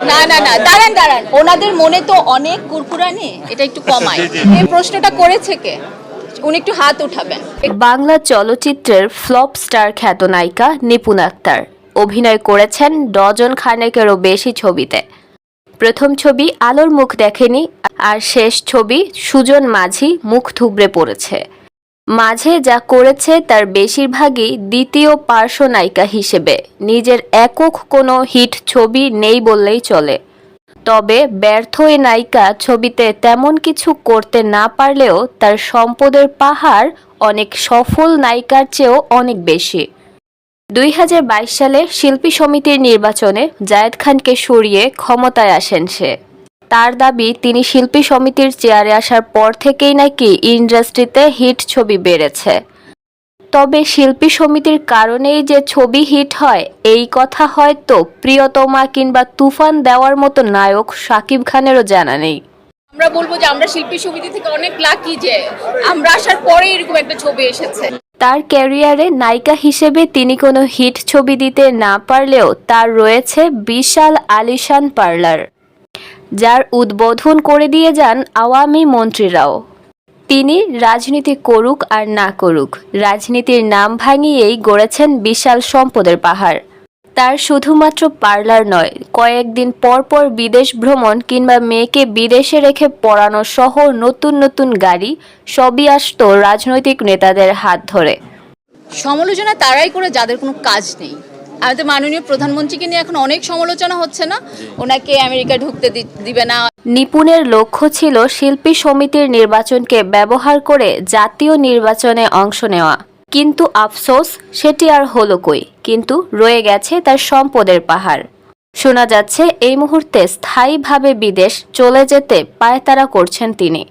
না না না দাঁড়ান দাঁড়ান। ওনাদের মনে তো অনেক কুরকুরানি এটা একটু কমায়। এই প্রশ্নটা করেছে কে? উনি একটু হাত উঠাবেন। বাংলা চলচ্চিত্রের ফ্লপ স্টার খ্যাত নায়িকা নিপুণ আক্তার। অভিনয় করেছেন ডজন খানেকেরও বেশি ছবিতে। প্রথম ছবি আলোর মুখ দেখেনি আর শেষ ছবি সুজন মাঝি মুখ থুবড়ে পড়েছে। মাঝে যা করেছে তার বেশিরভাগই দ্বিতীয় পার্শ্ব নায়িকা হিসেবে। নিজের একক কোনো হিট ছবি নেই বললেই চলে। তবে ব্যর্থ এই নায়িকা ছবিতে তেমন কিছু করতে না পারলেও তার সম্পদের পাহাড় অনেক সফল নায়িকার চেয়েও অনেক বেশি। দুই হাজার বাইশ সালে শিল্পী সমিতির নির্বাচনে জায়েদ খানকে সরিয়ে ক্ষমতায় আসেন সে। তার দাবি তিনি শিল্পী সমিতির চেয়ারে আসার পর থেকেই নাকি ইন্ডাস্ট্রিতে হিট ছবি বেড়েছে। তবে শিল্পী সমিতির কারণেই যে ছবি হিট হয় এই কথা হয়তো প্রিয়তমা কিংবা তুফান দেওয়ার মতো নায়ক শাকিব খানেরও জানা নেই। আমরা বলব যে আমরা শিল্পী সমিতি থেকে অনেক লাকি যে আমরা আসার পরে এরকম একটা ছবি এসেছে। তার ক্যারিয়ারে নায়িকা হিসেবে তিনি কোনো হিট ছবি দিতে না পারলেও তার রয়েছে বিশাল আলিশান পার্লার। যার উদ্বোধন করে দিয়ে যান আওয়ামী মন্ত্রীরাও। তিনি রাজনীতি করুক আর না করুক, রাজনীতির নাম ভাঙিয়েই গড়েছেন বিশাল সম্পদের পাহাড়। তার শুধুমাত্র পার্লার নয়, কয়েকদিন পর পর বিদেশ ভ্রমণ কিংবা মেয়েকে বিদেশে রেখে পড়ানো সহ নতুন নতুন গাড়ি সবই আসতো রাজনৈতিক নেতাদের হাত ধরে। সমালোচনা তারাই করে যাদের কোনো কাজ নেই। আমাদের মাননীয় প্রধানমন্ত্রীকে নিয়ে এখন অনেক সমালোচনা হচ্ছে না? ওনাকে আমেরিকা ঢুকতে দিবে না। নিপুণের লক্ষ্য ছিল শিল্পী সমিতির নির্বাচনকে ব্যবহার করে জাতীয় নির্বাচনে অংশ নেওয়া। কিন্তু আফসোস সেটি আর হলো কই? কিন্তু রয়ে গেছে তার সম্পদের পাহাড়। শোনা যাচ্ছে এই মুহূর্তে স্থায়ীভাবে বিদেশ চলে যেতে পায়তারা করছেন তিনি।